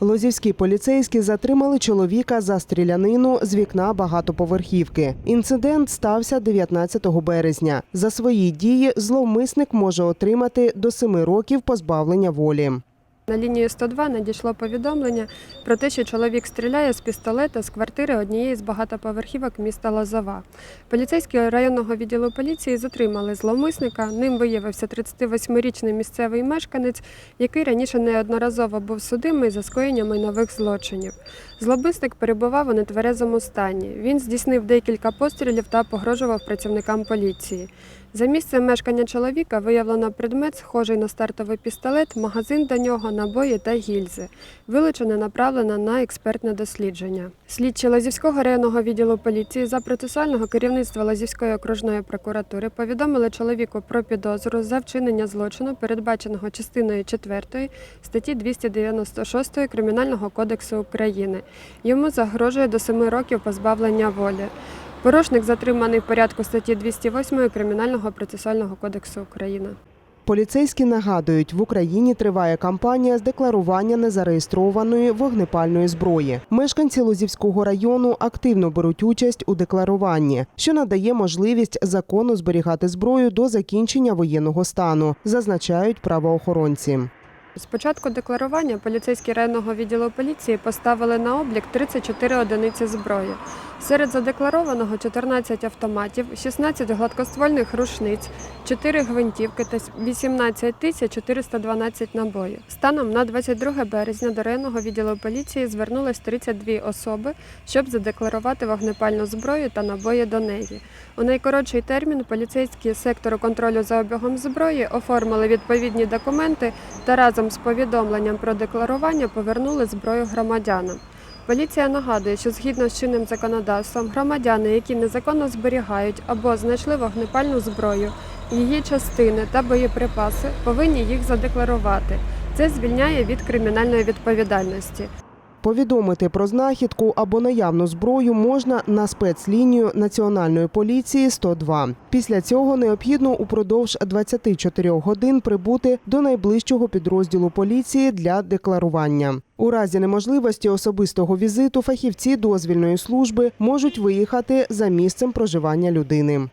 Лозівські поліцейські затримали чоловіка за стрілянину з вікна багатоповерхівки. Інцидент стався 19 березня. За свої дії зловмисник може отримати до 7 років позбавлення волі. На лінію 102 надійшло повідомлення про те, що чоловік стріляє з пістолета з квартири однієї з багатоповерхівок міста Лозова. Поліцейські районного відділу поліції затримали зловмисника. Ним виявився 38-річний місцевий мешканець, який раніше неодноразово був судимий за скоєння майнових злочинів. Зловмисник перебував у нетверезому стані. Він здійснив декілька пострілів та погрожував працівникам поліції. За місцем мешкання чоловіка виявлено предмет, схожий на стартовий пістолет, магазин до нього, набої та гільзи. Вилучене направлено на експертне дослідження. Слідчі Лазівського районного відділу поліції за процесуального керівництва Лазівської окружної прокуратури повідомили чоловіку про підозру за вчинення злочину, передбаченого частиною 4 статті 296 Кримінального кодексу України. Йому загрожує до 7 років позбавлення волі. Порушник затриманий в порядку статті 208 Кримінального процесуального кодексу України. Поліцейські нагадують, в Україні триває кампанія з декларування незареєстрованої вогнепальної зброї. Мешканці Лозівського району активно беруть участь у декларуванні, що надає можливість законно зберігати зброю до закінчення воєнного стану, зазначають правоохоронці. З початку декларування поліцейські районного відділу поліції поставили на облік 34 одиниці зброї. Серед задекларованого 14 автоматів, 16 гладкоствольних рушниць, 4 гвинтівки та 18 тисяч 412 набоїв. Станом на 22 березня до районного відділу поліції звернулось 32 особи, щоб задекларувати вогнепальну зброю та набої до неї. У найкоротший термін поліцейські сектору контролю за обігом зброї оформили відповідні документи та разом з повідомленням про декларування повернули зброю громадянам. Поліція нагадує, що згідно з чинним законодавством, громадяни, які незаконно зберігають або знайшли вогнепальну зброю, її частини та боєприпаси, повинні їх задекларувати. Це звільняє від кримінальної відповідальності. Повідомити про знахідку або наявну зброю можна на спецлінію Національної поліції 102. Після цього необхідно упродовж 24 годин прибути до найближчого підрозділу поліції для декларування. У разі неможливості особистого візиту фахівці дозвільної служби можуть виїхати за місцем проживання людини.